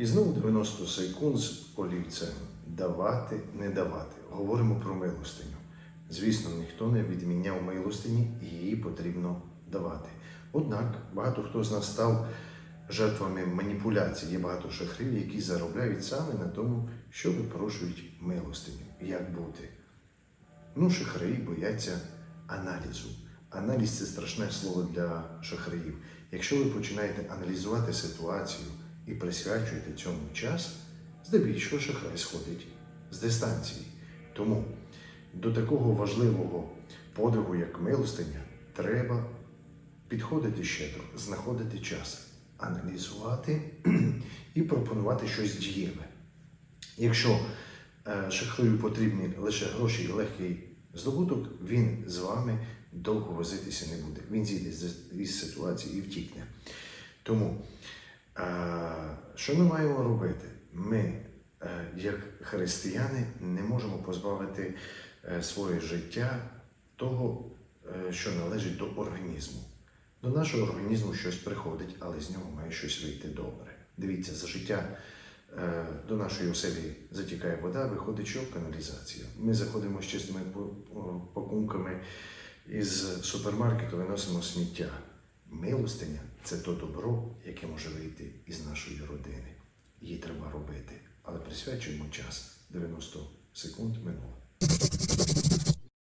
І знову 90 секунд з олівцем. Давати, не давати. Говоримо про милостиню. Звісно, ніхто не відміняв милостині, її потрібно давати. Однак багато хто з нас став жертвами маніпуляцій. Є багато шахрів, які заробляють саме на тому, що випрошують милостиню. Як бути? Ну, шахраї бояться аналізу. Аналіз це страшне слово для шахраїв. Якщо ви починаєте аналізувати ситуацію і присвячуєте цьому час, здебільшого шахрай сходить з дистанції. Тому до такого важливого подвигу, як милостиня, треба підходити щедро, знаходити час, аналізувати і пропонувати щось дієве. Якщо е, шахраю потрібні лише гроші і легкий здобуток, він з вами довго возитися не буде. Він зійде із ситуації і втікне. Тому, що ми маємо робити? Ми, е, як християни, не можемо позбавити е, своє життя того, е, що належить до організму. До нашого організму щось приходить, але з нього має щось вийти добре. Дивіться, за життя до нашої оселі затікає вода, виходить, що каналізація. Ми заходимо з чистими пакунками із супермаркету, виносимо сміття. Милостиня це то добро, яке може вийти із нашої родини. Її треба робити, але присвячуємо час. 90 секунд.